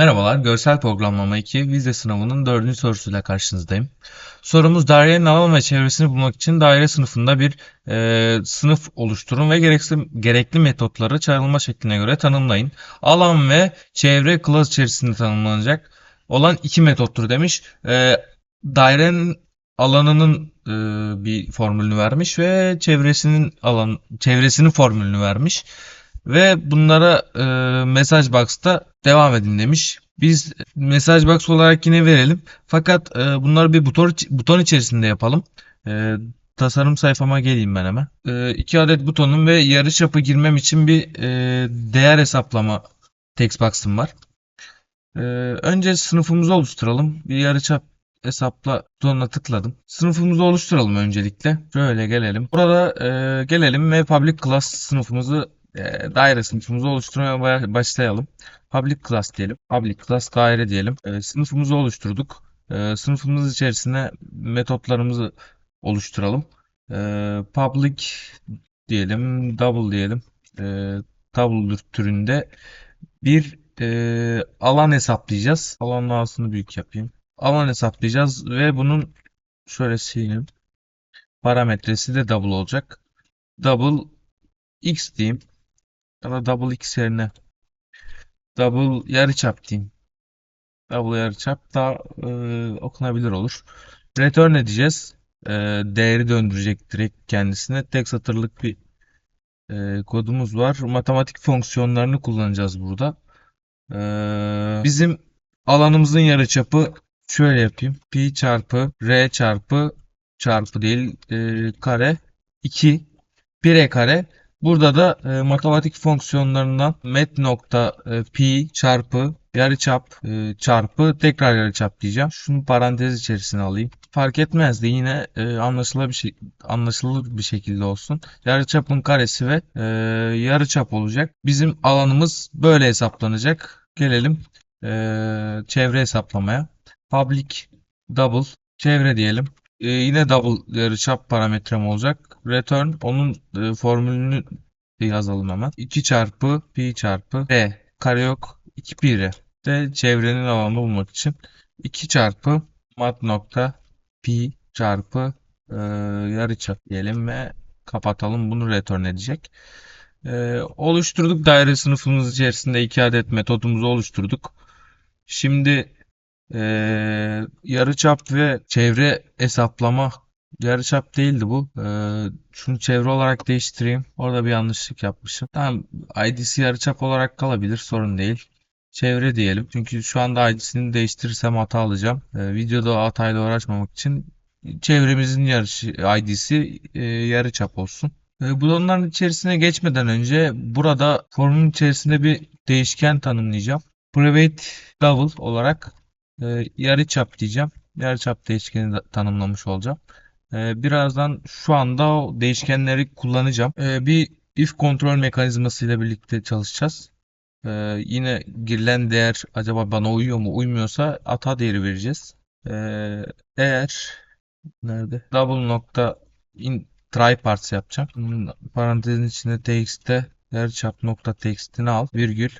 Merhabalar, Görsel Programlama 2 vize sınavının 4. sorusuyla karşınızdayım. Sorumuz dairenin alan ve çevresini bulmak için daire sınıfında bir e, sınıf oluşturun ve gerekli, gerekli metotları çağrılma şekline göre tanımlayın. Alan ve çevre klas içerisinde tanımlanacak olan iki metottur demiş. E, dairenin alanının e, bir formülünü vermiş ve çevresinin alan çevresinin formülünü vermiş. Ve bunlara e, mesaj box'ta devam edin demiş. Biz mesaj box olarak yine verelim. Fakat e, bunları bir buton, buton içerisinde yapalım. E, tasarım sayfama geleyim ben hemen. E, iki adet butonum ve yarıçapı girmem için bir e, değer hesaplama text box'ım var. E, önce sınıfımızı oluşturalım. Bir yarıçap hesapla butonuna tıkladım. Sınıfımızı oluşturalım öncelikle. Şöyle gelelim. Burada e, gelelim ve public class sınıfımızı e, daire sınıfımızı oluşturmaya ba- başlayalım. Public class diyelim. Public class daire diyelim. E, sınıfımızı oluşturduk. E, sınıfımız içerisine metotlarımızı oluşturalım. E, public diyelim, double diyelim. Double türünde bir alan hesaplayacağız. Alanın ağzını büyük yapayım. Alan hesaplayacağız ve bunun şöyle sileyim. Parametresi de double olacak. Double x diyeyim. Ya da double x yerine double yarıçap diyeyim. Double yarıçap da e, okunabilir olur. Return edeceğiz. E, değeri döndürecek direkt kendisine. Tek satırlık bir e, kodumuz var. Matematik fonksiyonlarını kullanacağız burada. E, bizim alanımızın yarıçapı şöyle yapayım. Pi çarpı r çarpı çarpı değil e, kare 2 1e kare Burada da e, matematik fonksiyonlarından met nokta e, pi çarpı yarıçap e, çarpı tekrar yarıçap diyeceğim. Şunu parantez içerisine alayım. Fark etmez de yine e, anlaşılır bir şey anlaşılır bir şekilde olsun. Yarıçapın karesi ve e, yarıçap olacak. Bizim alanımız böyle hesaplanacak. Gelelim e, çevre hesaplamaya. Public double çevre diyelim. E, yine double yarıçap parametrem olacak. Return onun e, formülünü yazalım hemen. 2 çarpı pi çarpı r kare yok 2 pi r de çevrenin alanını bulmak için 2 çarpı mat nokta pi çarpı e, yarıçap diyelim ve kapatalım. Bunu return edecek. E, oluşturduk daire sınıfımız içerisinde 2 adet metodumuzu oluşturduk. Şimdi ee, yarıçap ve çevre hesaplama yarıçap değildi bu. Ee, şunu çevre olarak değiştireyim. Orada bir yanlışlık yapmışım. Tamam ID'si yarıçap olarak kalabilir. Sorun değil. Çevre diyelim. Çünkü şu anda ID'sini değiştirirsem hata alacağım. Ee, videoda hatayla uğraşmamak için çevremizin yarışı ID'si e, yarıçap olsun. Ee, bunların içerisine geçmeden önce burada formun içerisinde bir değişken tanımlayacağım. Private double olarak e, yarıçap diyeceğim. Yarıçap değişkeni de tanımlamış olacağım. E, birazdan şu anda o değişkenleri kullanacağım. E, bir if kontrol mekanizması ile birlikte çalışacağız. E, yine girilen değer acaba bana uyuyor mu? Uymuyorsa hata değeri vereceğiz. E, eğer nerede? Double nokta in try parts yapacağım. Bunun parantezin içinde txt'te yarıçap nokta txt'ini al virgül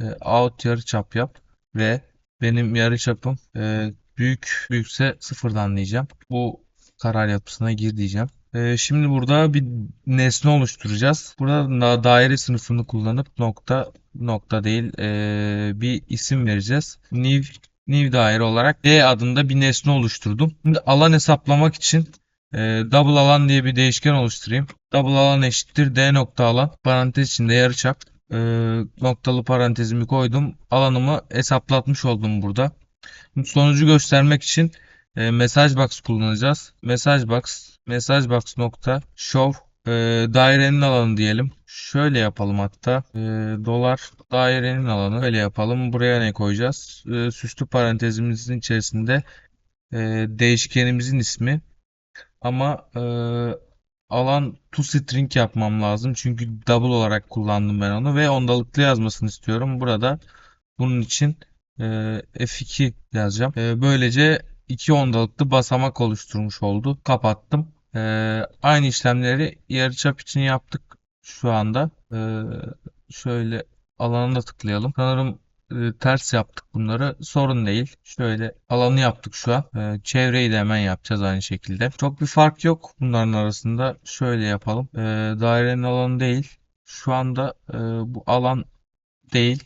e, out yarıçap yap ve benim yarıçapım e, büyük büyükse sıfırdan diyeceğim. Bu karar yapısına gir diyeceğim. E, şimdi burada bir nesne oluşturacağız. Burada da daire sınıfını kullanıp nokta nokta değil e, bir isim vereceğiz. New new daire olarak D adında bir nesne oluşturdum. Şimdi alan hesaplamak için e, double alan diye bir değişken oluşturayım. Double alan eşittir D nokta alan parantez içinde yarıçap e, noktalı parantezimi koydum. Alanımı hesaplatmış oldum burada. Sonucu göstermek için e, mesaj box kullanacağız. Mesaj box mesaj box nokta show e, dairenin alanı diyelim. Şöyle yapalım hatta. E, dolar dairenin alanı. Böyle yapalım. Buraya ne koyacağız? E, süslü parantezimizin içerisinde e, değişkenimizin ismi. Ama e, alan toString yapmam lazım. Çünkü double olarak kullandım ben onu ve ondalıklı yazmasını istiyorum. Burada bunun için e, F2 yazacağım. E, böylece iki ondalıklı basamak oluşturmuş oldu. Kapattım. E, aynı işlemleri yarıçap için yaptık şu anda. E, şöyle alana da tıklayalım. Sanırım e, ters yaptık bunları. Sorun değil. Şöyle alanı yaptık şu an. E, çevreyi de hemen yapacağız aynı şekilde. Çok bir fark yok bunların arasında. Şöyle yapalım. E, dairenin alanı değil. Şu anda e, bu alan değil.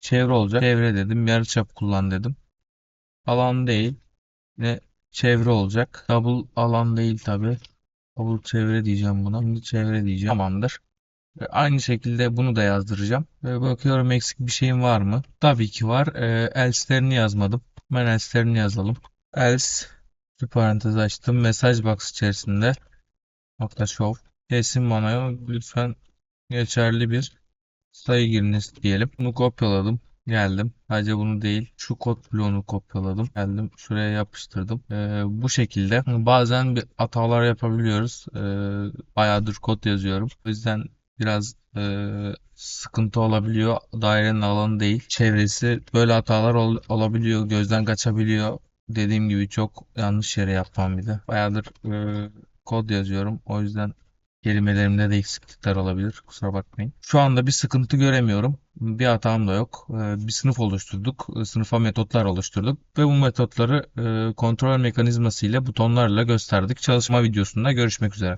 Çevre olacak. Çevre dedim. Yarıçap kullan dedim. Alan değil. Ne çevre olacak. Double alan değil tabi. Double çevre diyeceğim buna. Şimdi çevre diyeceğim. Tamamdır. E, Aynı şekilde bunu da yazdıracağım. E, Bakıyorum eksik bir şeyim var mı? Tabii ki var. E, else'lerini yazmadım. Hemen else'lerini yazalım. Else bir parantez açtım. Mesaj box içerisinde nokta show. Kesin bana lütfen geçerli bir sayı giriniz diyelim. Bunu kopyaladım. Geldim. Sadece bunu değil. Şu kod bloğunu kopyaladım. Geldim. Şuraya yapıştırdım. Ee, bu şekilde. Bazen bir hatalar yapabiliyoruz. Ee, bayağıdır kod yazıyorum. O yüzden biraz e, sıkıntı olabiliyor. Dairenin alanı değil. Çevresi böyle hatalar ol- olabiliyor. Gözden kaçabiliyor. Dediğim gibi çok yanlış yere yapmam bir de. Bayağıdır e, kod yazıyorum. O yüzden Kelimelerimde de eksiklikler olabilir. Kusura bakmayın. Şu anda bir sıkıntı göremiyorum. Bir hatam da yok. Ee, Bir sınıf oluşturduk. Ee, Sınıfa metotlar oluşturduk. Ve bu metotları e, kontrol mekanizması ile butonlarla gösterdik. Çalışma videosunda görüşmek üzere.